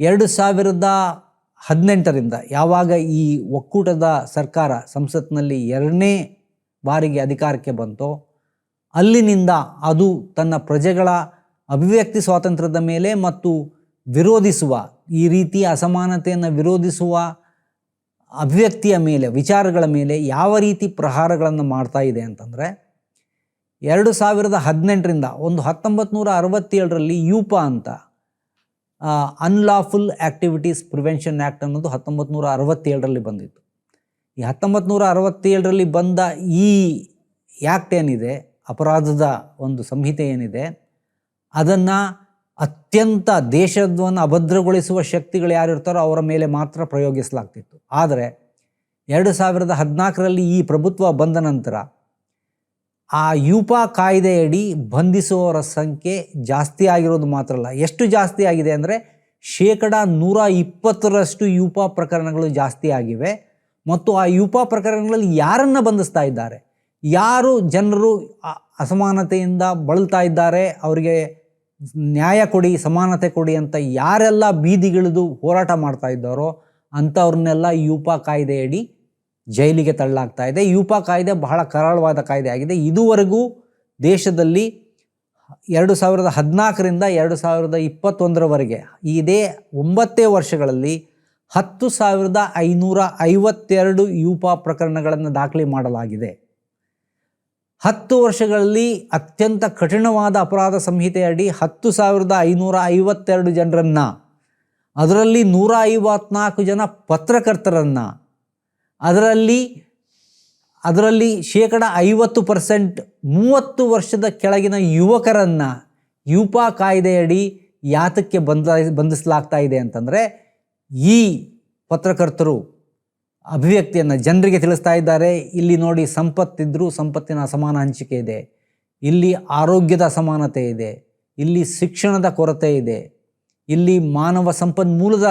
ಎರಡು ಸಾವಿರದ ಹದಿನೆಂಟರಿಂದ ಯಾವಾಗ ಈ ಒಕ್ಕೂಟದ ಸರ್ಕಾರ ಸಂಸತ್ನಲ್ಲಿ ಎರಡನೇ ಬಾರಿಗೆ ಅಧಿಕಾರಕ್ಕೆ ಬಂತೋ, ಅಲ್ಲಿನಿಂದ ಅದು ತನ್ನ ಪ್ರಜೆಗಳ ಅಭಿವ್ಯಕ್ತಿ ಸ್ವಾತಂತ್ರ್ಯದ ಮೇಲೆ ಮತ್ತು ವಿರೋಧಿಸುವ, ಈ ರೀತಿಯ ಅಸಮಾನತೆಯನ್ನು ವಿರೋಧಿಸುವ ಅಭಿವ್ಯಕ್ತಿಯ ಮೇಲೆ, ವಿಚಾರಗಳ ಮೇಲೆ ಯಾವ ರೀತಿ ಪ್ರಹಾರಗಳನ್ನು ಮಾಡ್ತಾ ಇದೆ ಅಂತಂದರೆ ಎರಡು ಸಾವಿರದ ಹದಿನೆಂಟರಿಂದ ಒಂದು ಹತ್ತೊಂಬತ್ತು ನೂರ ಅರವತ್ತೇಳರಲ್ಲಿ ಯೂಪ ಅಂತ ಅನ್ಲಾಫುಲ್ ಆ್ಯಕ್ಟಿವಿಟೀಸ್ ಪ್ರಿವೆನ್ಷನ್ ಆ್ಯಕ್ಟ್ ಅನ್ನೋದು ಹತ್ತೊಂಬತ್ತು ನೂರ ಅರವತ್ತೇಳರಲ್ಲಿ ಬಂದಿತ್ತು. ಈ ಹತ್ತೊಂಬತ್ತು ನೂರ ಅರವತ್ತೇಳರಲ್ಲಿ ಬಂದ ಈ ಆ್ಯಕ್ಟ್ ಏನಿದೆ, ಅಪರಾಧದ ಒಂದು ಸಂಹಿತೆ ಏನಿದೆ, ಅದನ್ನು ಅತ್ಯಂತ ದೇಶವನ್ನು ಅಭದ್ರಗೊಳಿಸುವ ಶಕ್ತಿಗಳು ಯಾರಿರ್ತಾರೋ ಅವರ ಮೇಲೆ ಮಾತ್ರ ಪ್ರಯೋಗಿಸಲಾಗ್ತಿತ್ತು. ಆದರೆ, ಎರಡು ಸಾವಿರದ ಹದಿನಾಲ್ಕರಲ್ಲಿ ಈ ಪ್ರಭುತ್ವ ಬಂದ ನಂತರ ಆ ಯೂಪಾ ಕಾಯ್ದೆಯಡಿ ಬಂಧಿಸುವವರ ಸಂಖ್ಯೆ ಜಾಸ್ತಿ ಆಗಿರೋದು ಮಾತ್ರ ಅಲ್ಲ. ಎಷ್ಟು ಜಾಸ್ತಿ ಆಗಿದೆ ಅಂದರೆ ಶೇಕಡ ನೂರ ಇಪ್ಪತ್ತರಷ್ಟು ಯೂಪಾ ಪ್ರಕರಣಗಳು ಜಾಸ್ತಿ ಆಗಿವೆ. ಮತ್ತು ಆ ಯೂಪಾ ಪ್ರಕರಣಗಳಲ್ಲಿ ಯಾರನ್ನು ಬಂಧಿಸ್ತಾ ಇದ್ದಾರೆ? ಯಾರು ಜನರು ಅಸಮಾನತೆಯಿಂದ ಬಳಲ್ತಾ ಇದ್ದಾರೆ? ಅವರಿಗೆ ನ್ಯಾಯ ಕೊಡಿ, ಸಮಾನತೆ ಕೊಡಿ ಅಂತ ಯಾರೆಲ್ಲ ಬೀದಿಗಿಳಿದು ಹೋರಾಟ ಮಾಡ್ತಾ ಇದ್ದಾರೋ ಅಂಥವ್ರನ್ನೆಲ್ಲ ಯೂಪಾ ಕಾಯ್ದೆಯಡಿ ಜೈಲಿಗೆ ತಳ್ಳಲಾಗ್ತಾ ಇದೆ. ಯೂಪಾ ಕಾಯ್ದೆ ಬಹಳ ಕರಾಳವಾದ ಕಾಯ್ದೆ ಆಗಿದೆ. ಇದುವರೆಗೂ ದೇಶದಲ್ಲಿ ಎರಡು ಸಾವಿರದ ಹದಿನಾಲ್ಕರಿಂದ ಎರಡು ಸಾವಿರದ ಇಪ್ಪತ್ತೊಂದರವರೆಗೆ, ಇದೇ ಒಂಬತ್ತೇ ವರ್ಷಗಳಲ್ಲಿ ಹತ್ತು ಸಾವಿರದ ಐನೂರ ಐವತ್ತೆರಡು ಯೂಪಾ ಪ್ರಕರಣಗಳನ್ನು ದಾಖಲೆ ಮಾಡಲಾಗಿದೆ. ಹತ್ತು ವರ್ಷಗಳಲ್ಲಿ ಅತ್ಯಂತ ಕಠಿಣವಾದ ಅಪರಾಧ ಸಂಹಿತೆಯಡಿ ಹತ್ತು ಸಾವಿರದ ಐನೂರ ಐವತ್ತೆರಡು ಜನರನ್ನು, ಅದರಲ್ಲಿ ನೂರ ಐವತ್ನಾಲ್ಕು ಜನ ಪತ್ರಕರ್ತರನ್ನು ಅದರಲ್ಲಿ ಅದರಲ್ಲಿ ಶೇಕಡ ಐವತ್ತು ಪರ್ಸೆಂಟ್ ಮೂವತ್ತು ವರ್ಷದ ಕೆಳಗಿನ ಯುವಕರನ್ನು ಯುಪಾ ಕಾಯ್ದೆಯಡಿ ಯಾತಕ್ಕೆ ಬಂಧ ಬಂಧಿಸಲಾಗ್ತಾ ಇದೆ ಅಂತಂದರೆ, ಈ ಪತ್ರಕರ್ತರು ಅಭಿವ್ಯಕ್ತಿಯನ್ನು ಜನರಿಗೆ ತಿಳಿಸ್ತಾ ಇದ್ದಾರೆ. ಇಲ್ಲಿ ನೋಡಿ ಸಂಪತ್ತಿದ್ದರೂ ಸಂಪತ್ತಿನ ಅಸಮಾನ ಹಂಚಿಕೆ ಇದೆ. ಇಲ್ಲಿ ಆರೋಗ್ಯದ ಅಸಮಾನತೆ ಇದೆ. ಇಲ್ಲಿ ಶಿಕ್ಷಣದ ಕೊರತೆ ಇದೆ. ಇಲ್ಲಿ ಮಾನವ ಸಂಪನ್ಮೂಲದ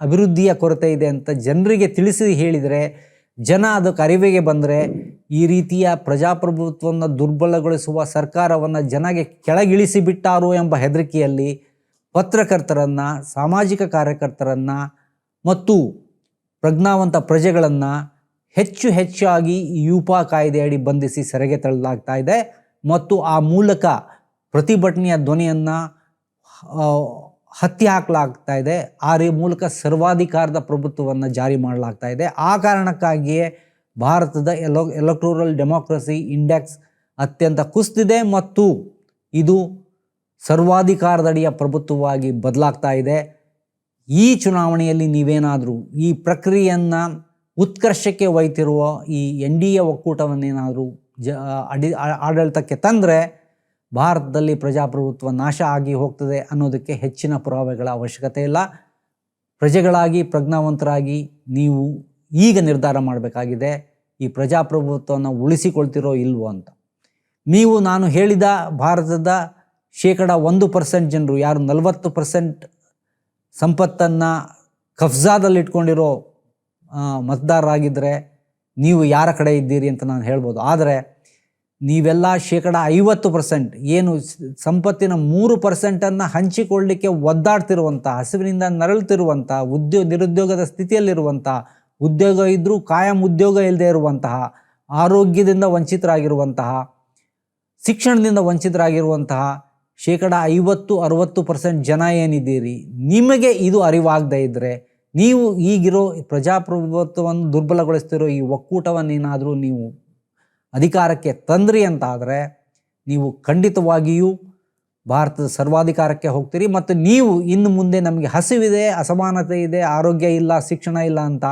ಅಭಿವೃದ್ಧಿಯ ಕೊರತೆ ಇದೆ ಅಂತ ಜನರಿಗೆ ತಿಳಿಸಿ ಹೇಳಿದರೆ ಜನ ಅದಕ್ಕೆ ಅರಿವಿಗೆ ಬಂದರೆ ಈ ರೀತಿಯ ಪ್ರಜಾಪ್ರಭುತ್ವವನ್ನು ದುರ್ಬಲಗೊಳಿಸುವ ಸರ್ಕಾರವನ್ನು ಜನಗೆ ಕೆಳಗಿಳಿಸಿಬಿಟ್ಟಾರು ಎಂಬ ಹೆದರಿಕೆಯಲ್ಲಿ ಪತ್ರಕರ್ತರನ್ನು, ಸಾಮಾಜಿಕ ಕಾರ್ಯಕರ್ತರನ್ನು ಮತ್ತು ಪ್ರಜ್ಞಾವಂತ ಪ್ರಜೆಗಳನ್ನು ಹೆಚ್ಚು ಹೆಚ್ಚಾಗಿ ಯೂಪಾ ಕಾಯ್ದೆಯಡಿ ಬಂಧಿಸಿ ಸೆರೆಗೆ ತಳ್ಳಲಾಗ್ತಾ ಇದೆ. ಮತ್ತು ಆ ಮೂಲಕ ಪ್ರತಿಭಟನೆಯ ಧ್ವನಿಯನ್ನು ಹತ್ಯೆ ಹಾಕಲಾಗ್ತಾ ಇದೆ ಆ ರೀ ಮೂಲಕ ಸರ್ವಾಧಿಕಾರದ ಪ್ರಭುತ್ವವನ್ನು ಜಾರಿ ಮಾಡಲಾಗ್ತಾ ಇದೆ ಆ ಕಾರಣಕ್ಕಾಗಿಯೇ ಭಾರತದ ಎಲೋ ಎಲೆಕ್ಟ್ರೋರಲ್ ಡೆಮೋಕ್ರಸಿ ಇಂಡೆಕ್ಸ್ ಅತ್ಯಂತ ಕುಸಿದಿದೆ ಮತ್ತು ಇದು ಸರ್ವಾಧಿಕಾರದಡಿಯ ಪ್ರಭುತ್ವವಾಗಿ ಬದಲಾಗ್ತಾ ಇದೆ ಈ ಚುನಾವಣೆಯಲ್ಲಿ ನೀವೇನಾದರೂ ಈ ಪ್ರಕ್ರಿಯೆಯನ್ನು ಉತ್ಕರ್ಷಕ್ಕೆ ಒಯ್ತಿರುವ ಈ ಎನ್ ಡಿ ಎ ಒಕ್ಕೂಟವನ್ನೇನಾದರೂ ಜ ಅಡಿ ಆಡಳಿತಕ್ಕೆ ತಂದರೆ ಭಾರತದಲ್ಲಿ ಪ್ರಜಾಪ್ರಭುತ್ವ ನಾಶ ಆಗಿ ಹೋಗ್ತದೆ ಅನ್ನೋದಕ್ಕೆ ಹೆಚ್ಚಿನ ಪುರಾವೆಗಳ ಅವಶ್ಯಕತೆ ಇಲ್ಲ. ಪ್ರಜೆಗಳಾಗಿ, ಪ್ರಜ್ಞಾವಂತರಾಗಿ ನೀವು ಈಗ ನಿರ್ಧಾರ ಮಾಡಬೇಕಾಗಿದೆ, ಈ ಪ್ರಜಾಪ್ರಭುತ್ವವನ್ನು ಉಳಿಸಿಕೊಳ್ತಿರೋ ಇಲ್ವೋ ಅಂತ. ನೀವು, ನಾನು ಹೇಳಿದ ಭಾರತದ ಶೇಕಡ ಒಂದು ಪರ್ಸೆಂಟ್ ಜನರು ಯಾರು ನಲವತ್ತು ಪರ್ಸೆಂಟ್ ಸಂಪತ್ತನ್ನು ಕಫ್ಜಾದಲ್ಲಿಟ್ಕೊಂಡಿರೋ ಮತದಾರರಾಗಿದ್ದರೆ ನೀವು ಯಾರ ಕಡೆ ಇದ್ದೀರಿ ಅಂತ ನಾನು ಹೇಳ್ಬೋದು. ಆದರೆ ನೀವೆಲ್ಲ ಶೇಕಡ ಐವತ್ತು ಪರ್ಸೆಂಟ್ ಏನು ಸಂಪತ್ತಿನ ಮೂರು ಪರ್ಸೆಂಟನ್ನು ಹಂಚಿಕೊಳ್ಳಲಿಕ್ಕೆ ಒದ್ದಾಡ್ತಿರುವಂಥ, ಹಸಿವಿನಿಂದ ನರಳುತ್ತಿರುವಂಥ ಉದ್ಯೋಗ ನಿರುದ್ಯೋಗದ ಸ್ಥಿತಿಯಲ್ಲಿರುವಂಥ, ಉದ್ಯೋಗ ಇದ್ದರೂ ಕಾಯಂ ಉದ್ಯೋಗ ಇಲ್ಲದೆ ಇರುವಂತಹ, ಆರೋಗ್ಯದಿಂದ ವಂಚಿತರಾಗಿರುವಂತಹ, ಶಿಕ್ಷಣದಿಂದ ವಂಚಿತರಾಗಿರುವಂತಹ ಶೇಕಡ ಐವತ್ತು, ಅರುವತ್ತು ಪರ್ಸೆಂಟ್ ಜನ ಏನಿದ್ದೀರಿ? ನಿಮಗೆ ಇದು ಅರಿವಾಗದೇ ಇದ್ದರೆ, ನೀವು ಈಗಿರೋ ಪ್ರಜಾಪ್ರಭುತ್ವವನ್ನು ದುರ್ಬಲಗೊಳಿಸ್ತಿರೋ ಈ ಒಕ್ಕೂಟವನ್ನೇನಾದರೂ ನೀವು ಅಧಿಕಾರಕ್ಕೆ ತಂದ್ರಿ ಅಂತಾದರೆ ನೀವು ಖಂಡಿತವಾಗಿಯೂ ಭಾರತದ ಸರ್ವಾಧಿಕಾರಕ್ಕೆ ಹೋಗ್ತೀರಿ ಮತ್ತು ನೀವು ಇನ್ನು ಮುಂದೆ ನಮಗೆ ಹಸಿವಿದೆ, ಅಸಮಾನತೆ ಇದೆ, ಆರೋಗ್ಯ ಇಲ್ಲ, ಶಿಕ್ಷಣ ಇಲ್ಲ ಅಂತ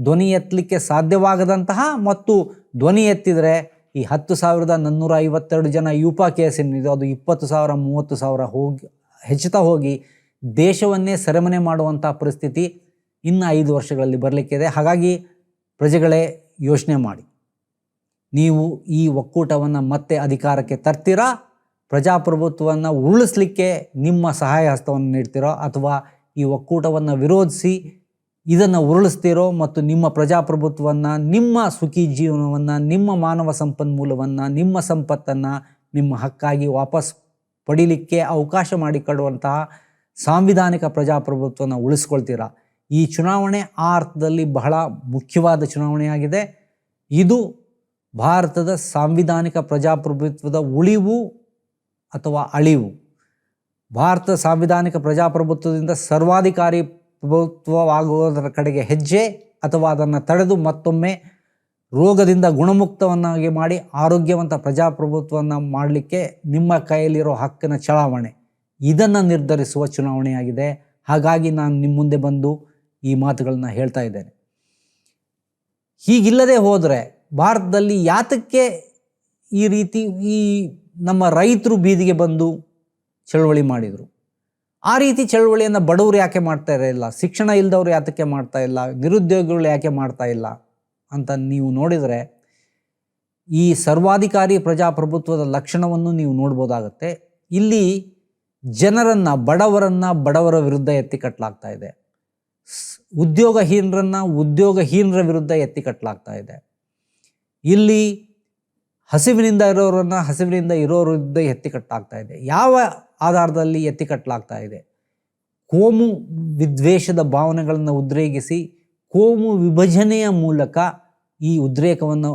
ಧ್ವನಿ ಎತ್ತಲಿಕ್ಕೆ ಸಾಧ್ಯವಾಗದಂತಹ ಮತ್ತು ಧ್ವನಿ ಎತ್ತಿದರೆ ಈ ಹತ್ತು ಸಾವಿರದ ನಾನ್ನೂರ ಐವತ್ತೆರಡು ಜನ ಯೂಪಾ ಕೇಸ್ ಏನಿದೆ ಅದು ಇಪ್ಪತ್ತು ಸಾವಿರ, ಮೂವತ್ತು ಸಾವಿರ ಹೋಗಿ ಹೆಚ್ಚುತ್ತಾ ಹೋಗಿ ದೇಶವನ್ನೇ ಸೆರೆಮನೆ ಮಾಡುವಂಥ ಪರಿಸ್ಥಿತಿ ಇನ್ನು ಐದು ವರ್ಷಗಳಲ್ಲಿ ಬರಲಿಕ್ಕಿದೆ. ಹಾಗಾಗಿ ಪ್ರಜೆಗಳೇ ಯೋಚನೆ ಮಾಡಿ. ನೀವು ಈ ಒಕ್ಕೂಟವನ್ನು ಮತ್ತೆ ಅಧಿಕಾರಕ್ಕೆ ತರ್ತೀರಾ? ಪ್ರಜಾಪ್ರಭುತ್ವವನ್ನು ಉರುಳಿಸ್ಲಿಕ್ಕೆ ನಿಮ್ಮ ಸಹಾಯ ಹಸ್ತವನ್ನು ನೀಡ್ತೀರೋ? ಅಥವಾ ಈ ಒಕ್ಕೂಟವನ್ನು ವಿರೋಧಿಸಿ ಇದನ್ನು ಉರುಳಿಸ್ತೀರೋ? ಮತ್ತು ನಿಮ್ಮ ಪ್ರಜಾಪ್ರಭುತ್ವವನ್ನು, ನಿಮ್ಮ ಸುಖಿ ಜೀವನವನ್ನು, ನಿಮ್ಮ ಮಾನವ ಸಂಪನ್ಮೂಲವನ್ನು, ನಿಮ್ಮ ಸಂಪತ್ತನ್ನು ನಿಮ್ಮ ಹಕ್ಕಾಗಿ ವಾಪಸ್ ಪಡೀಲಿಕ್ಕೆ ಅವಕಾಶ ಮಾಡಿಕೊಡುವಂತಹ ಸಾಂವಿಧಾನಿಕ ಪ್ರಜಾಪ್ರಭುತ್ವವನ್ನು ಉಳಿಸ್ಕೊಳ್ತೀರಾ? ಈ ಚುನಾವಣೆ ಆ ಅರ್ಥದಲ್ಲಿ ಬಹಳ ಮುಖ್ಯವಾದ ಚುನಾವಣೆಯಾಗಿದೆ. ಇದು ಭಾರತದ ಸಾಂವಿಧಾನಿಕ ಪ್ರಜಾಪ್ರಭುತ್ವದ ಉಳಿವು ಅಥವಾ ಅಳಿವು? ಭಾರತ ಸಾಂವಿಧಾನಿಕ ಪ್ರಜಾಪ್ರಭುತ್ವದಿಂದ ಸರ್ವಾಧಿಕಾರಿ ಪ್ರಭುತ್ವವಾಗುವುದರ ಕಡೆಗೆ ಹೆಜ್ಜೆ ಅಥವಾ ಅದನ್ನು ತಡೆದು ಮತ್ತೊಮ್ಮೆ ರೋಗದಿಂದ ಗುಣಮುಕ್ತವನ್ನಾಗಿ ಮಾಡಿ ಆರೋಗ್ಯವಂತ ಪ್ರಜಾಪ್ರಭುತ್ವವನ್ನು ಮಾಡಲಿಕ್ಕೆ ನಿಮ್ಮ ಕೈಯಲ್ಲಿರೋ ಹಕ್ಕಿನ ಚಲಾವಣೆ ಇದನ್ನು ನಿರ್ಧರಿಸುವ ಚುನಾವಣೆಯಾಗಿದೆ. ಹಾಗಾಗಿ ನಾನು ನಿಮ್ಮ ಮುಂದೆ ಬಂದು ಈ ಮಾತುಗಳನ್ನ ಹೇಳ್ತಾ ಇದ್ದೇನೆ. ಹೀಗಿಲ್ಲದೆ ಹೋದರೆ ಭಾರತದಲ್ಲಿ ಯಾತಕ್ಕೆ ಈ ರೀತಿ ಈ ನಮ್ಮ ರೈತರು ಬೀದಿಗೆ ಬಂದು ಚಳವಳಿ ಮಾಡಿದರು? ಆ ರೀತಿ ಚಳವಳಿಯನ್ನು ಬಡವರು ಯಾಕೆ ಮಾಡ್ತಾ ಇರಲಿಲ್ಲ ಶಿಕ್ಷಣ ಇಲ್ಲದವ್ರು ಯಾತಕ್ಕೆ ಮಾಡ್ತಾ ಇಲ್ಲ? ನಿರುದ್ಯೋಗಿಗಳು ಯಾಕೆ ಮಾಡ್ತಾ ಇಲ್ಲ? ಅಂತ ನೀವು ನೋಡಿದರೆ ಈ ಸರ್ವಾಧಿಕಾರಿ ಪ್ರಜಾಪ್ರಭುತ್ವದ ಲಕ್ಷಣವನ್ನು ನೀವು ನೋಡ್ಬೋದಾಗತ್ತೆ. ಇಲ್ಲಿ ಜನರನ್ನು, ಬಡವರನ್ನು ಬಡವರ ವಿರುದ್ಧ ಎತ್ತಿ ಕಟ್ಟಲಾಗ್ತಾ ಇದೆ. ಉದ್ಯೋಗಹೀನರನ್ನು ಉದ್ಯೋಗಹೀನರ ವಿರುದ್ಧ ಎತ್ತಿ ಕಟ್ಟಲಾಗ್ತಾ ಇದೆ. ಇಲ್ಲಿ ಹಸಿವಿನಿಂದ ಇರೋರನ್ನ ಹಸಿವಿನಿಂದ ಇರೋರಿಂದ ಎತ್ತಿ ಕಟ್ಟಾಗ್ತಾ ಇದೆ. ಯಾವ ಆಧಾರದಲ್ಲಿ ಎತ್ತಿ ಕಟ್ಟಲಾಗ್ತಾ ಇದೆ? ಕೋಮು ವಿದ್ವೇಷದ ಭಾವನೆಗಳನ್ನು ಉದ್ರೇಕಿಸಿ ಕೋಮು ವಿಭಜನೆಯ ಮೂಲಕ ಈ ಉದ್ರೇಕವನ್ನು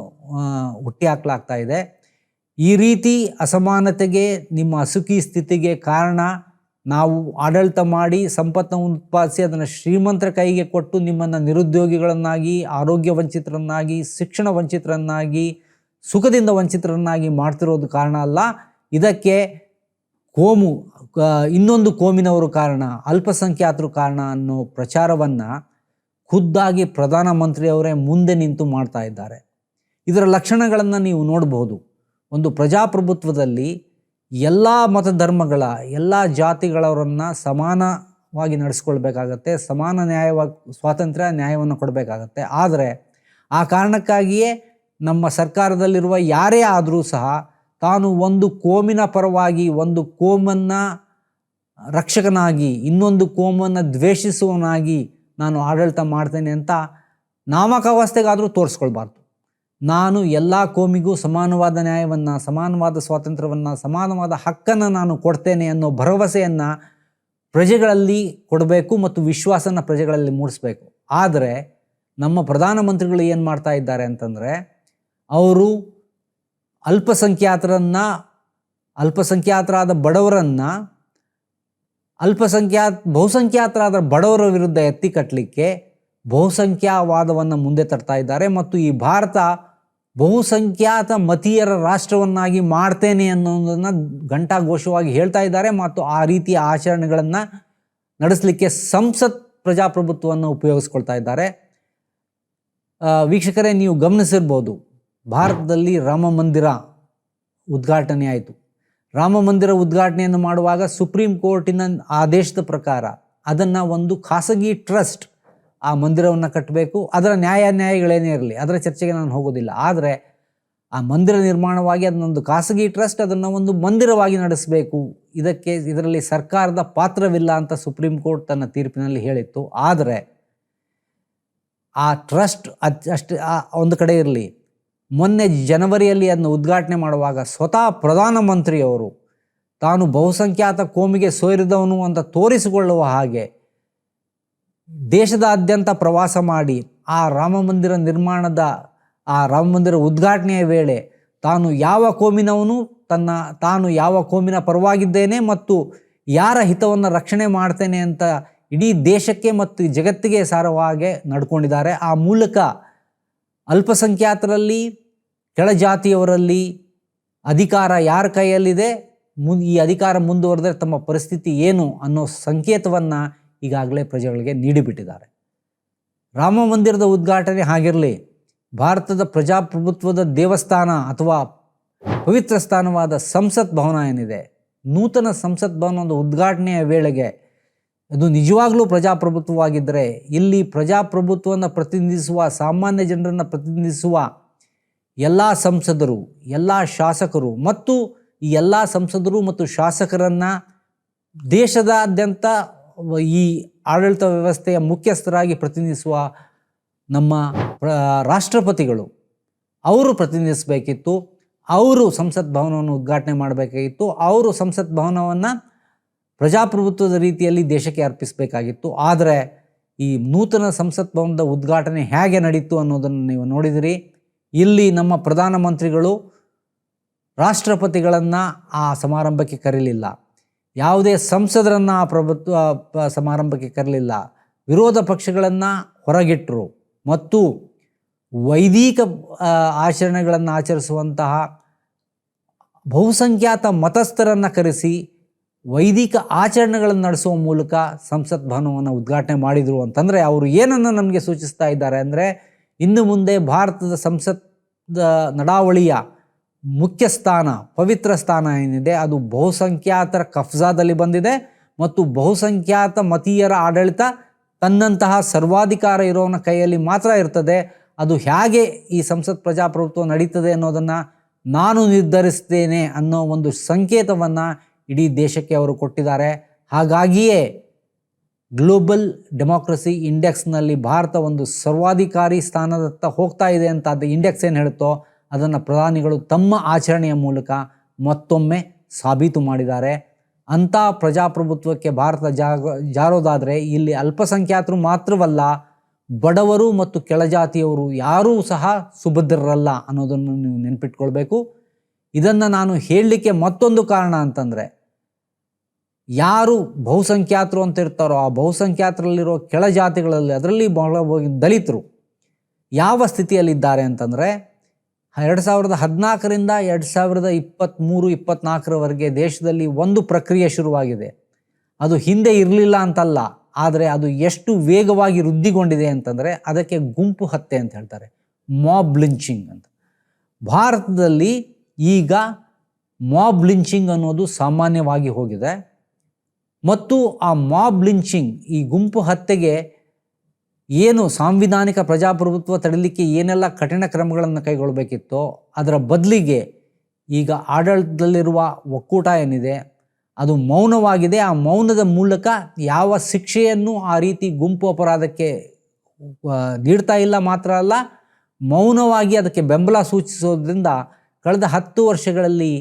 ಹುಟ್ಟಿ ಹಾಕಲಾಗ್ತಾ ಇದೆ. ಈ ರೀತಿ ಅಸಮಾನತೆಗೆ, ನಿಮ್ಮ ಅಸುಖಿ ಸ್ಥಿತಿಗೆ ಕಾರಣ ನಾವು ಆಡಳಿತ ಮಾಡಿ ಸಂಪತ್ತನ್ನು ಉತ್ಪಾದಿಸಿ ಅದನ್ನು ಶ್ರೀಮಂತರ ಕೈಗೆ ಕೊಟ್ಟು ನಿಮ್ಮನ್ನು ನಿರುದ್ಯೋಗಿಗಳನ್ನಾಗಿ, ಆರೋಗ್ಯ ವಂಚಿತರನ್ನಾಗಿ, ಶಿಕ್ಷಣ ವಂಚಿತರನ್ನಾಗಿ, ಸುಖದಿಂದ ವಂಚಿತರನ್ನಾಗಿ ಮಾಡ್ತಿರೋದು ಕಾರಣ ಅಲ್ಲ. ಇದಕ್ಕೆ ಕೋಮು ಇನ್ನೊಂದು ಕೋಮಿನವರು ಕಾರಣ, ಅಲ್ಪಸಂಖ್ಯಾತರು ಕಾರಣ ಅನ್ನೋ ಪ್ರಚಾರವನ್ನು ಖುದ್ದಾಗಿ ಪ್ರಧಾನಮಂತ್ರಿಯವರೇ ಮುಂದೆ ನಿಂತು ಮಾಡ್ತಾ ಇದ್ದಾರೆ. ಇದರ ಲಕ್ಷಣಗಳನ್ನು ನೀವು ನೋಡಬಹುದು. ಒಂದು ಪ್ರಜಾಪ್ರಭುತ್ವದಲ್ಲಿ ಎಲ್ಲ ಮತಧರ್ಮಗಳ, ಎಲ್ಲ ಜಾತಿಗಳವರನ್ನು ಸಮಾನವಾಗಿ ನಡೆಸ್ಕೊಳ್ಬೇಕಾಗತ್ತೆ, ಸಮಾನ ನ್ಯಾಯವಾಗಿ ಸ್ವಾತಂತ್ರ್ಯ ನ್ಯಾಯವನ್ನು ಕೊಡಬೇಕಾಗತ್ತೆ. ಆದರೆ ಆ ಕಾರಣಕ್ಕಾಗಿಯೇ ನಮ್ಮ ಸರ್ಕಾರದಲ್ಲಿರುವ ಯಾರೇ ಆದರೂ ಸಹ ತಾನು ಒಂದು ಕೋಮಿನ ಪರವಾಗಿ ಒಂದು ಕೋಮನ್ನು ರಕ್ಷಕನಾಗಿ, ಇನ್ನೊಂದು ಕೋಮನ್ನು ದ್ವೇಷಿಸುವನಾಗಿ ನಾನು ಆಡಳಿತ ಮಾಡ್ತೇನೆ ಅಂತ ನಾಮಕಾವಸ್ಥೆಗಾದರೂ ತೋರಿಸ್ಕೊಳ್ಬಾರ್ದು. ನಾನು ಎಲ್ಲ ಕೋಮಿಗೂ ಸಮಾನವಾದ ನ್ಯಾಯವನ್ನು, ಸಮಾನವಾದ ಸ್ವಾತಂತ್ರ್ಯವನ್ನು, ಸಮಾನವಾದ ಹಕ್ಕನ್ನು ನಾನು ಕೊಡ್ತೇನೆ ಅನ್ನೋ ಭರವಸೆಯನ್ನು ಪ್ರಜೆಗಳಲ್ಲಿ ಕೊಡಬೇಕು ಮತ್ತು ವಿಶ್ವಾಸನ ಪ್ರಜೆಗಳಲ್ಲಿ ಮೂಡಿಸ್ಬೇಕು. ಆದರೆ ನಮ್ಮ ಪ್ರಧಾನಮಂತ್ರಿಗಳು ಏನು ಮಾಡ್ತಾ ಇದ್ದಾರೆ ಅಂತಂದರೆ, ಅವರು ಅಲ್ಪಸಂಖ್ಯಾತರನ್ನು, ಅಲ್ಪಸಂಖ್ಯಾತರಾದ ಬಡವರನ್ನು, ಅಲ್ಪಸಂಖ್ಯಾತ, ಬಹುಸಂಖ್ಯಾತರಾದ ಬಡವರ ವಿರುದ್ಧ ಎತ್ತಿ ಕಟ್ಟಲಿಕ್ಕೆ ಬಹುಸಂಖ್ಯಾವಾದವನ್ನು ಮುಂದೆ ತರ್ತಾ ಇದ್ದಾರೆ ಮತ್ತು ಈ ಭಾರತ ಬಹುಸಂಖ್ಯಾತ ಮತೀಯರ ರಾಷ್ಟ್ರವನ್ನಾಗಿ ಮಾಡ್ತೇನೆ ಅನ್ನೋದನ್ನು ಘಂಟಾಘೋಷವಾಗಿ ಹೇಳ್ತಾ ಇದ್ದಾರೆ ಮತ್ತು ಆ ರೀತಿಯ ಆಚರಣೆಗಳನ್ನು ನಡೆಸಲಿಕ್ಕೆ ಸಂಸತ್ ಪ್ರಜಾಪ್ರಭುತ್ವವನ್ನು ಉಪಯೋಗಿಸ್ಕೊಳ್ತಾ ಇದ್ದಾರೆ. ವೀಕ್ಷಕರೇ, ನೀವು ಗಮನಿಸಿರ್ಬೋದು, ಭಾರತದಲ್ಲಿ ರಾಮ ಮಂದಿರ ಉದ್ಘಾಟನೆ ಆಯಿತು. ರಾಮ ಮಂದಿರ ಉದ್ಘಾಟನೆಯನ್ನು ಮಾಡುವಾಗ ಸುಪ್ರೀಂ ಕೋರ್ಟಿನ ಆದೇಶದ ಪ್ರಕಾರ ಅದನ್ನು ಒಂದು ಖಾಸಗಿ ಟ್ರಸ್ಟ್ ಆ ಮಂದಿರವನ್ನು ಕಟ್ಟಬೇಕು ಅದರ ನ್ಯಾಯಾನ್ಯಾಯಗಳೇನೇ ಇರಲಿ, ಅದರ ಚರ್ಚೆಗೆ ನಾನು ಹೋಗೋದಿಲ್ಲ. ಆದರೆ ಆ ಮಂದಿರ ನಿರ್ಮಾಣವಾಗಿ ಅದನ್ನೊಂದು ಖಾಸಗಿ ಟ್ರಸ್ಟ್ ಅದನ್ನು ಒಂದು ಮಂದಿರವಾಗಿ ನಡೆಸಬೇಕು. ಇದಕ್ಕೆ ಇದರಲ್ಲಿ ಸರ್ಕಾರದ ಪಾತ್ರವಿಲ್ಲ ಅಂತ ಸುಪ್ರೀಂ ಕೋರ್ಟ್ ತನ್ನ ತೀರ್ಪಿನಲ್ಲಿ ಹೇಳಿತ್ತು. ಆದರೆ ಆ ಟ್ರಸ್ಟ್ ಅಷ್ಟು ಒಂದು ಕಡೆ ಇರಲಿ. ಮೊನ್ನೆ ಜನವರಿಯಲ್ಲಿ ಅದನ್ನು ಉದ್ಘಾಟನೆ ಮಾಡುವಾಗ ಸ್ವತಃ ಪ್ರಧಾನಮಂತ್ರಿಯವರು ತಾನು ಬಹುಸಂಖ್ಯಾತ ಕೋಮಿಗೆ ಸೋರಿದವನು ಅಂತ ತೋರಿಸಿಕೊಳ್ಳುವ ಹಾಗೆ ದೇಶದಾದ್ಯಂತ ಪ್ರವಾಸ ಮಾಡಿ ಆ ರಾಮ ಮಂದಿರ ನಿರ್ಮಾಣದ, ಆ ರಾಮ ಮಂದಿರ ಉದ್ಘಾಟನೆಯ ವೇಳೆ ತಾನು ಯಾವ ಕೋಮಿನವನು, ತನ್ನ, ತಾನು ಯಾವ ಕೋಮಿನ ಪರವಾಗಿದ್ದೇನೆ ಮತ್ತು ಯಾರ ಹಿತವನ್ನು ರಕ್ಷಣೆ ಮಾಡ್ತೇನೆ ಅಂತ ಇಡೀ ದೇಶಕ್ಕೆ ಮತ್ತು ಜಗತ್ತಿಗೆ ಸಾರುವ ಹಾಗೆ ನಡ್ಕೊಂಡಿದ್ದಾರೆ. ಆ ಮೂಲಕ ಅಲ್ಪಸಂಖ್ಯಾತರಲ್ಲಿ, ಕೆಳಜಾತಿಯವರಲ್ಲಿ ಅಧಿಕಾರ ಯಾರ ಕೈಯಲ್ಲಿದೆ, ಮುನ್, ಈ ಅಧಿಕಾರ ಮುಂದುವರೆದರೆ ತಮ್ಮ ಪರಿಸ್ಥಿತಿ ಏನು ಅನ್ನೋ ಸಂಕೇತವನ್ನು ಈಗಾಗಲೇ ಪ್ರಜೆಗಳಿಗೆ ನೀಡಿಬಿಟ್ಟಿದ್ದಾರೆ. ರಾಮ ಮಂದಿರದ ಉದ್ಘಾಟನೆ ಆಗಿರಲಿ ಭಾರತದ ಪ್ರಜಾಪ್ರಭುತ್ವದ ದೇವಸ್ಥಾನ ಅಥವಾ ಪವಿತ್ರ ಸ್ಥಾನವಾದ ಸಂಸತ್ ಭವನ ಏನಿದೆ, ನೂತನ ಸಂಸತ್ ಭವನದ ಉದ್ಘಾಟನೆಯ ವೇಳೆಗೆ ಅದು ನಿಜವಾಗಲೂ ಪ್ರಜಾಪ್ರಭುತ್ವವಾಗಿದ್ದರೆ, ಇಲ್ಲಿ ಪ್ರಜಾಪ್ರಭುತ್ವವನ್ನು ಪ್ರತಿನಿಧಿಸುವ, ಸಾಮಾನ್ಯ ಜನರನ್ನು ಪ್ರತಿನಿಧಿಸುವ ಎಲ್ಲ ಸಂಸದರು, ಎಲ್ಲ ಶಾಸಕರು ಮತ್ತು ಈ ಎಲ್ಲ ಸಂಸದರು ಮತ್ತು ಶಾಸಕರನ್ನು ದೇಶದಾದ್ಯಂತ ಈ ಆಡಳಿತ ವ್ಯವಸ್ಥೆಯ ಮುಖ್ಯಸ್ಥರಾಗಿ ಪ್ರತಿನಿಧಿಸುವ ನಮ್ಮ ರಾಷ್ಟ್ರಪತಿಗಳು, ಅವರು ಪ್ರತಿನಿಧಿಸಬೇಕಿತ್ತು, ಅವರು ಸಂಸತ್ ಭವನವನ್ನು ಉದ್ಘಾಟನೆ ಮಾಡಬೇಕಾಗಿತ್ತು, ಅವರು ಸಂಸತ್ ಭವನವನ್ನು ಪ್ರಜಾಪ್ರಭುತ್ವದ ರೀತಿಯಲ್ಲಿ ದೇಶಕ್ಕೆ ಅರ್ಪಿಸಬೇಕಾಗಿತ್ತು. ಆದರೆ ಈ ನೂತನ ಸಂಸತ್ ಭವನದ ಉದ್ಘಾಟನೆ ಹೇಗೆ ನಡೀತು ಅನ್ನೋದನ್ನು ನೀವು ನೋಡಿದಿರಿ. ಇಲ್ಲಿ ನಮ್ಮ ಪ್ರಧಾನಮಂತ್ರಿಗಳು ರಾಷ್ಟ್ರಪತಿಗಳನ್ನು ಆ ಸಮಾರಂಭಕ್ಕೆ ಕರೀಲಿಲ್ಲ. ಯಾವುದೇ ಸಂಸದರನ್ನು ಆ ಪ್ರಭುತ್ವ ಸಮಾರಂಭಕ್ಕೆ ಕರಲಿಲ್ಲ. ವಿರೋಧ ಪಕ್ಷಗಳನ್ನು ಹೊರಗಿಟ್ಟರು ಮತ್ತು ವೈದಿಕ ಆಚರಣೆಗಳನ್ನು ಆಚರಿಸುವಂತಹ ಬಹುಸಂಖ್ಯಾತ ಮತಸ್ಥರನ್ನು ಕರೆಸಿ ವೈದಿಕ ಆಚರಣೆಗಳನ್ನು ನಡೆಸುವ ಮೂಲಕ ಸಂಸತ್ ಭವನವನ್ನು ಉದ್ಘಾಟನೆ ಮಾಡಿದರು ಅಂತಂದರೆ ಅವರು ಏನನ್ನು ನಮಗೆ ಸೂಚಿಸ್ತಾ ಇದ್ದಾರೆ ಅಂದರೆ, ಇನ್ನು ಮುಂದೆ ಭಾರತದ ಸಂಸತ್ ನಡಾವಳಿಯ ಮುಖ್ಯ ಸ್ಥಾನ, ಪವಿತ್ರ ಸ್ಥಾನ ಏನಿದೆ, ಅದು ಬಹುಸಂಖ್ಯಾತರ ಕಫ್ಜಾದಲ್ಲಿ ಬಂದಿದೆ ಮತ್ತು ಬಹುಸಂಖ್ಯಾತ ಮತೀಯರ ಆಡಳಿತ ತನ್ನಂತಹ ಸರ್ವಾಧಿಕಾರ ಇರೋನ ಕೈಯಲ್ಲಿ ಮಾತ್ರ ಇರ್ತದೆ. ಅದು ಹೇಗೆ ಈ ಸಂಸತ್ ಪ್ರಜಾಪ್ರಭುತ್ವ ನಡೀತದೆ ಅನ್ನೋದನ್ನು ನಾನು ನಿರ್ಧರಿಸ್ತೇನೆ ಅನ್ನೋ ಒಂದು ಸಂಕೇತವನ್ನು ಇಡೀ ದೇಶಕ್ಕೆ ಅವರು ಕೊಟ್ಟಿದ್ದಾರೆ. ಹಾಗಾಗಿಯೇ ಗ್ಲೋಬಲ್ ಡೆಮೋಕ್ರಸಿ ಇಂಡೆಕ್ಸ್ನಲ್ಲಿ ಭಾರತ ಒಂದು ಸರ್ವಾಧಿಕಾರಿ ಸ್ಥಾನದತ್ತ ಹೋಗ್ತಾ ಇದೆ ಅಂತ ಅದು ಇಂಡೆಕ್ಸ್ ಏನು ಹೇಳುತ್ತೋ ಅದನ್ನು ಪ್ರಧಾನಿಗಳು ತಮ್ಮ ಆಚರಣೆಯ ಮೂಲಕ ಮತ್ತೊಮ್ಮೆ ಸಾಬೀತು ಮಾಡಿದ್ದಾರೆ. ಅಂಥ ಪ್ರಜಾಪ್ರಭುತ್ವಕ್ಕೆ ಭಾರತ ಜಾಗ ಜಾರೋದಾದರೆ ಇಲ್ಲಿ ಅಲ್ಪಸಂಖ್ಯಾತರು ಮಾತ್ರವಲ್ಲ, ಬಡವರು ಮತ್ತು ಕೆಳಜಾತಿಯವರು ಯಾರೂ ಸಹ ಸುಭದ್ರರಲ್ಲ ಅನ್ನೋದನ್ನು ನೀವು ನೆನಪಿಟ್ಕೊಳ್ಬೇಕು. ಇದನ್ನು ನಾನು ಹೇಳಲಿಕ್ಕೆ ಮತ್ತೊಂದು ಕಾರಣ ಅಂತಂದರೆ, ಯಾರು ಬಹುಸಂಖ್ಯಾತರು ಅಂತ ಇರ್ತಾರೋ ಆ ಬಹುಸಂಖ್ಯಾತರಲ್ಲಿರೋ ಕೆಳಜಾತಿಗಳಲ್ಲಿ ಅದರಲ್ಲಿ ಬಹಳ ದಲಿತರು ಯಾವ ಸ್ಥಿತಿಯಲ್ಲಿದ್ದಾರೆ ಅಂತಂದರೆ ಎರಡು ಸಾವಿರದ ಹದಿನಾಲ್ಕರಿಂದ ಎರಡು ಸಾವಿರದ ಇಪ್ಪತ್ತ್ಮೂರು ಇಪ್ಪತ್ತ್ನಾಲ್ಕರವರೆಗೆ ದೇಶದಲ್ಲಿ ಒಂದು ಪ್ರಕ್ರಿಯೆ ಶುರುವಾಗಿದೆ. ಅದು ಹಿಂದೆ ಇರಲಿಲ್ಲ ಅಂತಲ್ಲ, ಆದರೆ ಅದು ಎಷ್ಟು ವೇಗವಾಗಿ ವೃದ್ಧಿಗೊಂಡಿದೆ ಅಂತಂದರೆ ಅದಕ್ಕೆ ಗುಂಪು ಹತ್ಯೆ ಅಂತ ಹೇಳ್ತಾರೆ. ಮಾಬ್ ಲಿಂಚಿಂಗ್ ಅಂತ. ಭಾರತದಲ್ಲಿ ಈಗ ಮಾಬ್ ಲಿಂಚಿಂಗ್ ಅನ್ನೋದು ಸಾಮಾನ್ಯವಾಗಿ ಹೋಗಿದೆ. ಮತ್ತು ಆ ಮಾಬ್ ಲಿಂಚಿಂಗ್ ಈ ಗುಂಪು ಹತ್ಯೆಗೆ ಏನು ಸಾಂವಿಧಾನಿಕ ಪ್ರಜಾಪ್ರಭುತ್ವ ತಡಿಲಿಕ್ಕೆ ಏನೆಲ್ಲ ಕಠಿಣ ಕ್ರಮಗಳನ್ನು ಕೈಗೊಳ್ಳಬೇಕಿತ್ತೋ ಅದರ ಬದಲಿಗೆ ಈಗ ಆಡಳಿತದಲ್ಲಿರುವ ಒಕ್ಕೂಟ ಏನಿದೆ, ಅದು ಮೌನವಾಗಿದೆ. ಆ ಮೌನದ ಮೂಲಕ ಯಾವ ಶಿಕ್ಷೆಯನ್ನು ಆ ರೀತಿ ಗುಂಪು ಅಪರಾಧಕ್ಕೆ ನೀಡ್ತಾ ಇಲ್ಲ ಮಾತ್ರ ಅಲ್ಲ, ಮೌನವಾಗಿ ಅದಕ್ಕೆ ಬೆಂಬಲ ಸೂಚಿಸೋದ್ರಿಂದ ಕಳೆದ ಹತ್ತು ವರ್ಷಗಳಲ್ಲಿ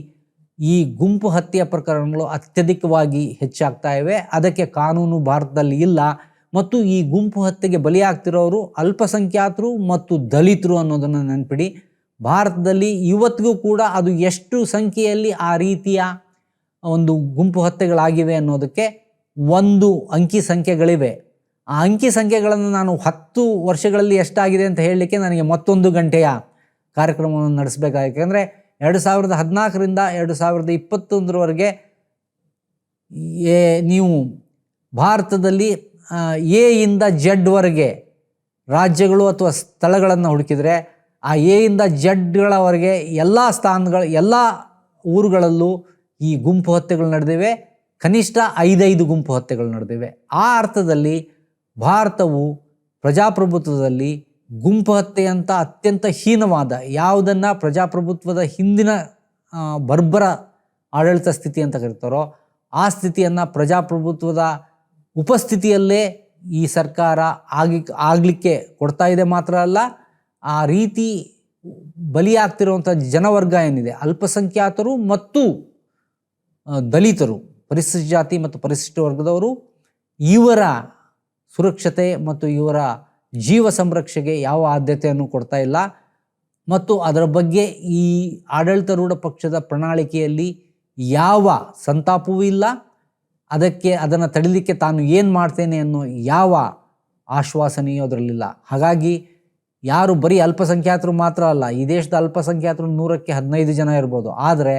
ಈ ಗುಂಪು ಹತ್ಯೆ ಪ್ರಕರಣಗಳು ಅತ್ಯಧಿಕವಾಗಿ ಹೆಚ್ಚಾಗ್ತಾ ಇವೆ. ಅದಕ್ಕೆ ಕಾನೂನು ಭಾರತದಲ್ಲಿ ಇಲ್ಲ. ಮತ್ತು ಈ ಗುಂಪು ಹತ್ಯೆಗೆ ಬಲಿಯಾಗ್ತಿರೋರು ಅಲ್ಪಸಂಖ್ಯಾತರು ಮತ್ತು ದಲಿತರು ಅನ್ನೋದನ್ನು ನೆನಪಿಡಿ. ಭಾರತದಲ್ಲಿ ಇವತ್ತಿಗೂ ಕೂಡ ಅದು ಎಷ್ಟು ಸಂಖ್ಯೆಯಲ್ಲಿ ಆ ರೀತಿಯ ಒಂದು ಗುಂಪು ಹತ್ಯೆಗಳಾಗಿವೆ ಅನ್ನೋದಕ್ಕೆ ಒಂದು ಅಂಕಿ ಸಂಖ್ಯೆಗಳಿವೆ. ಆ ಅಂಕಿ ಸಂಖ್ಯೆಗಳನ್ನು ನಾನು ಹತ್ತು ವರ್ಷಗಳಲ್ಲಿ ಎಷ್ಟಾಗಿದೆ ಅಂತ ಹೇಳಲಿಕ್ಕೆ ನನಗೆ ಮತ್ತೊಂದು ಗಂಟೆಯ ಕಾರ್ಯಕ್ರಮವನ್ನು ನಡೆಸಬೇಕಾಗಿ ಯಾಕೆಂದರೆ ಎರಡು ಸಾವಿರದ ಹದಿನಾಲ್ಕರಿಂದ ಎರಡು ಸಾವಿರದ ಇಪ್ಪತ್ತೊಂದರವರೆಗೆ ನೀವು ಭಾರತದಲ್ಲಿ ಎ ಜಡ್ವರೆಗೆ ರಾಜ್ಯಗಳು ಅಥವಾ ಸ್ಥಳಗಳನ್ನು ಹುಡುಕಿದರೆ ಆ ಎ ಇಂದ ಜಡ್ಗಳವರೆಗೆ ಎಲ್ಲ ಸ್ಥಾನಗಳು, ಎಲ್ಲ ಊರುಗಳಲ್ಲೂ ಈ ಗುಂಪು ಹತ್ಯೆಗಳು ನಡೆದಿವೆ. ಕನಿಷ್ಠ ಐದೈದು ಗುಂಪು ಹತ್ಯೆಗಳು ನಡೆದಿವೆ. ಆ ಅರ್ಥದಲ್ಲಿ ಭಾರತವು ಪ್ರಜಾಪ್ರಭುತ್ವದಲ್ಲಿ ಗುಂಪು ಹತ್ಯೆಯಂಥ ಅತ್ಯಂತ ಹೀನವಾದ, ಯಾವುದನ್ನು ಪ್ರಜಾಪ್ರಭುತ್ವದ ಹಿಂದಿನ ಬರ್ಬರ ಆಡಳಿತ ಸ್ಥಿತಿ ಅಂತ ಕರೀತಾರೋ, ಆ ಸ್ಥಿತಿಯನ್ನು ಪ್ರಜಾಪ್ರಭುತ್ವದ ಉಪಸ್ಥಿತಿಯಲ್ಲೇ ಈ ಸರ್ಕಾರ ಆಗಿ, ಆಗಲಿಕ್ಕೆ ಕೊಡ್ತಾ ಇದೆ ಮಾತ್ರ ಅಲ್ಲ, ಆ ರೀತಿ ಬಲಿಯಾಗ್ತಿರುವಂಥ ಜನವರ್ಗ ಏನಿದೆ, ಅಲ್ಪಸಂಖ್ಯಾತರು ಮತ್ತು ದಲಿತರು, ಪರಿಶಿಷ್ಟ ಜಾತಿ ಮತ್ತು ಪರಿಶಿಷ್ಟ ವರ್ಗದವರು, ಇವರ ಸುರಕ್ಷತೆ ಮತ್ತು ಇವರ ಜೀವ ಸಂರಕ್ಷೆಗೆ ಯಾವ ಆದ್ಯತೆಯನ್ನು ಕೊಡ್ತಾ ಇಲ್ಲ. ಮತ್ತು ಅದರ ಬಗ್ಗೆ ಈ ಆಡಳಿತಾರೂಢ ಪಕ್ಷದ ಪ್ರಣಾಳಿಕೆಯಲ್ಲಿ ಯಾವ ಸಂತಾಪವೂ ಇಲ್ಲ. ಅದಕ್ಕೆ ಅದನ್ನು ತಡಿಲಿಕ್ಕೆ ತಾನು ಏನು ಮಾಡ್ತೇನೆ ಅನ್ನೋ ಯಾವ ಆಶ್ವಾಸನೆಯೂ ಅದರಲ್ಲಿಲ್ಲ. ಹಾಗಾಗಿ ಯಾರು ಬರೀ ಅಲ್ಪಸಂಖ್ಯಾತರು ಮಾತ್ರ ಅಲ್ಲ, ಈ ದೇಶದ ಅಲ್ಪಸಂಖ್ಯಾತರು ನೂರಕ್ಕೆ ಹದಿನೈದು ಜನ ಇರ್ಬೋದು. ಆದರೆ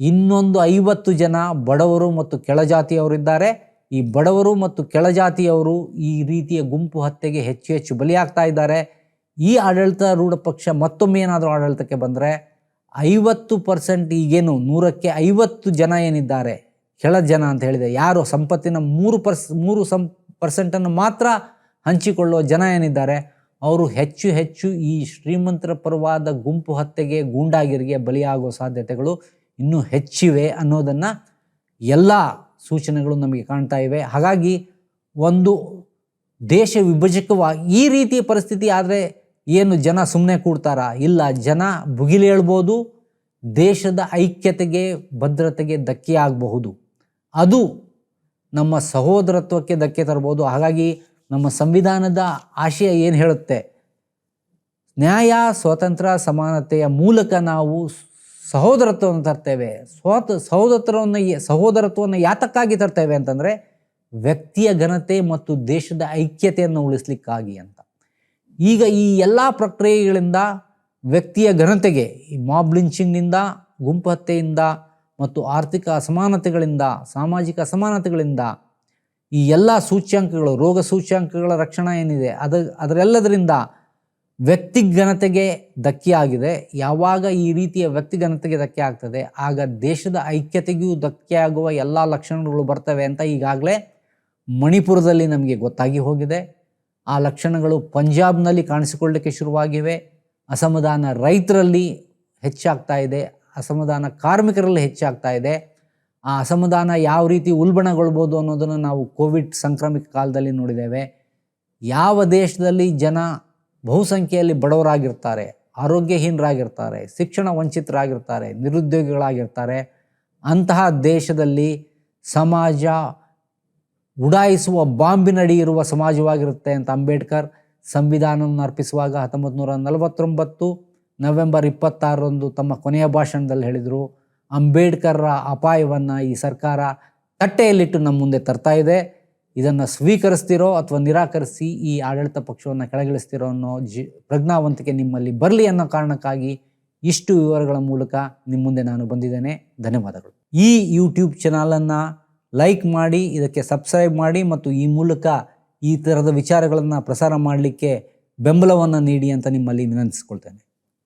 ಇನ್ನೊಂದು ಐವತ್ತು ಜನ ಬಡವರು ಮತ್ತು ಕೆಳಜಾತಿಯವರಿದ್ದಾರೆ. ಈ ಬಡವರು ಮತ್ತು ಕೆಳಜಾತಿಯವರು ಈ ರೀತಿಯ ಗುಂಪು ಹತ್ಯೆಗೆ ಹೆಚ್ಚು ಹೆಚ್ಚು ಬಲಿಯಾಗ್ತಾ ಇದ್ದಾರೆ. ಈ ಆಡಳಿತ ರೂಢ ಪಕ್ಷ ಮತ್ತೊಮ್ಮೆ ಏನಾದರೂ ಆಡಳಿತಕ್ಕೆ ಬಂದರೆ ಐವತ್ತು ಪರ್ಸೆಂಟ್ ಈಗೇನು ನೂರಕ್ಕೆ ಐವತ್ತು ಜನ ಏನಿದ್ದಾರೆ ಕೆಳ ಜನ ಅಂತ ಹೇಳಿದೆ. ಯಾರು ಸಂಪತ್ತಿನ ಮೂರು ಪರ್ಸ್, ಮೂರು ಸಂ, ಪರ್ಸೆಂಟನ್ನು ಮಾತ್ರ ಹಂಚಿಕೊಳ್ಳುವ ಜನ ಏನಿದ್ದಾರೆ, ಅವರು ಹೆಚ್ಚು ಹೆಚ್ಚು ಈ ಶ್ರೀಮಂತರ ಪರವಾದ ಗುಂಪು ಹತ್ಯೆಗೆ, ಗೂಂಡಾಗಿರಿಗೆ ಬಲಿಯಾಗುವ ಸಾಧ್ಯತೆಗಳು ಇನ್ನೂ ಹೆಚ್ಚಿವೆ ಅನ್ನೋದನ್ನು ಎಲ್ಲ ಸೂಚನೆಗಳು ನಮಗೆ ಕಾಣ್ತಾ ಇವೆ. ಹಾಗಾಗಿ ಒಂದು ದೇಶ ವಿಭಜಕವಾಗಿ ಈ ರೀತಿಯ ಪರಿಸ್ಥಿತಿ ಆದರೆ ಏನು ಜನ ಸುಮ್ಮನೆ ಕೂಡ್ತಾರಾ? ಇಲ್ಲ, ಜನ ಭುಗಿಲೇಳ್ಬೋದು, ದೇಶದ ಐಕ್ಯತೆಗೆ, ಭದ್ರತೆಗೆ ಧಕ್ಕೆಯಾಗಬಹುದು. ಅದು ನಮ್ಮ ಸಹೋದರತ್ವಕ್ಕೆ ಧಕ್ಕೆ ತರಬಹುದು ಹಾಗಾಗಿ ನಮ್ಮ ಸಂವಿಧಾನದ ಆಶಯ ಏನು ಹೇಳುತ್ತೆ? ನ್ಯಾಯ ಸ್ವಾತಂತ್ರ್ಯ ಸಮಾನತೆಯ ಮೂಲಕ ನಾವು ಸಹೋದರತ್ವವನ್ನು ತರ್ತೇವೆ. ಸ್ವಾತ, ಸಹೋದರತ್ವವನ್ನು ಸಹೋದರತ್ವವನ್ನು ಯಾತಕ್ಕಾಗಿ ತರ್ತೇವೆ ಅಂತಂದರೆ ವ್ಯಕ್ತಿಯ ಘನತೆ ಮತ್ತು ದೇಶದ ಐಕ್ಯತೆಯನ್ನು ಉಳಿಸ್ಲಿಕ್ಕಾಗಿ ಅಂತ. ಈಗ ಈ ಎಲ್ಲ ಪ್ರಕ್ರಿಯೆಗಳಿಂದ ವ್ಯಕ್ತಿಯ ಘನತೆಗೆ, ಈ ಮಾಬ್ ಲಿಂಚಿಂಗ್ನಿಂದ ಗುಂಪು ಹತ್ಯೆಯಿಂದ ಮತ್ತು ಆರ್ಥಿಕ ಅಸಮಾನತೆಗಳಿಂದ, ಸಾಮಾಜಿಕ ಅಸಮಾನತೆಗಳಿಂದ ಈ ಎಲ್ಲ ಸೂಚ್ಯಾಂಕಗಳು, ರೋಗ ಸೂಚ್ಯಾಂಕಗಳ ರಕ್ಷಣಾ ಏನಿದೆ, ಅದ, ಅದರೆಲ್ಲದರಿಂದ ವ್ಯಕ್ತಿಘನತೆಗೆ ಧಕ್ಕೆಯಾಗಿದೆ. ಯಾವಾಗ ಈ ರೀತಿಯ ವ್ಯಕ್ತಿಘನತೆಗೆ ಧಕ್ಕೆ ಆಗ್ತದೆ, ಆಗ ದೇಶದ ಐಕ್ಯತೆಗೂ ಆಗುವ ಎಲ್ಲ ಲಕ್ಷಣಗಳು ಬರ್ತವೆ ಅಂತ ಈಗಾಗಲೇ ಮಣಿಪುರದಲ್ಲಿ ನಮಗೆ ಗೊತ್ತಾಗಿ ಹೋಗಿದೆ. ಆ ಲಕ್ಷಣಗಳು ಪಂಜಾಬ್ನಲ್ಲಿ ಕಾಣಿಸಿಕೊಳ್ಳಲಿಕ್ಕೆ ಶುರುವಾಗಿವೆ. ಅಸಮಾಧಾನ ರೈತರಲ್ಲಿ ಹೆಚ್ಚಾಗ್ತಾ ಇದೆ. ಅಸಮಾಧಾನ ಕಾರ್ಮಿಕರಲ್ಲಿ ಹೆಚ್ಚಾಗ್ತಾ ಇದೆ. ಆ ಅಸಮಾಧಾನ ಯಾವ ರೀತಿ ಉಲ್ಬಣಗೊಳ್ಬೋದು ಅನ್ನೋದನ್ನು ನಾವು ಕೋವಿಡ್ ಸಾಂಕ್ರಾಮಿಕ ಕಾಲದಲ್ಲಿ ನೋಡಿದ್ದೇವೆ. ಯಾವ ದೇಶದಲ್ಲಿ ಜನ ಬಹುಸಂಖ್ಯೆಯಲ್ಲಿ ಬಡವರಾಗಿರ್ತಾರೆ, ಆರೋಗ್ಯಹೀನರಾಗಿರ್ತಾರೆ, ಶಿಕ್ಷಣ ವಂಚಿತರಾಗಿರ್ತಾರೆ, ನಿರುದ್ಯೋಗಿಗಳಾಗಿರ್ತಾರೆ, ಅಂತಹ ದೇಶದಲ್ಲಿ ಸಮಾಜ ಉಡಾಯಿಸುವ ಬಾಂಬಿನಡಿ ಇರುವ ಸಮಾಜವಾಗಿರುತ್ತೆ ಅಂತ ಅಂಬೇಡ್ಕರ್ ಸಂವಿಧಾನವನ್ನು ಅರ್ಪಿಸುವಾಗ ಹತ್ತೊಂಬತ್ತು ನೂರ ನಲವತ್ತೊಂಬತ್ತು ನವೆಂಬರ್ ಇಪ್ಪತ್ತಾರರಂದು ತಮ್ಮ ಕೊನೆಯ ಭಾಷಣದಲ್ಲಿ ಹೇಳಿದರು, ಅಂಬೇಡ್ಕರ್ರ ಅಪಾಯವನ್ನು ಈ ಸರ್ಕಾರ ತಟ್ಟೆಯಲ್ಲಿಟ್ಟು ನಮ್ಮ ಮುಂದೆ ತರ್ತಾ ಇದೆ. ಇದನ್ನು ಸ್ವೀಕರಿಸ್ತಿರೋ ಅಥವಾ ನಿರಾಕರಿಸಿ ಈ ಆಡಳಿತ ಪಕ್ಷವನ್ನು ಕೆಳಗಿಳಿಸ್ತಿರೋ ಅನ್ನೋ ಜಿ, ಪ್ರಜ್ಞಾವಂತಿಕೆ ನಿಮ್ಮಲ್ಲಿ ಬರಲಿ ಅನ್ನೋ ಕಾರಣಕ್ಕಾಗಿ ಇಷ್ಟು ವಿವರಗಳ ಮೂಲಕ ನಿಮ್ಮ ಮುಂದೆ ನಾನು ಬಂದಿದ್ದೇನೆ. ಧನ್ಯವಾದಗಳು. ಈ ಯೂಟ್ಯೂಬ್ ಚಾನಲನ್ನು ಲೈಕ್ ಮಾಡಿ, ಇದಕ್ಕೆ ಸಬ್ಸ್ಕ್ರೈಬ್ ಮಾಡಿ ಮತ್ತು ಈ ಮೂಲಕ ಈ ಥರದ ವಿಚಾರಗಳನ್ನು ಪ್ರಸಾರ ಮಾಡಲಿಕ್ಕೆ ಬೆಂಬಲವನ್ನು ನೀಡಿ ಅಂತ ನಿಮ್ಮಲ್ಲಿ ವಿನಂತಿಸ್ಕೊಳ್ತೇನೆ.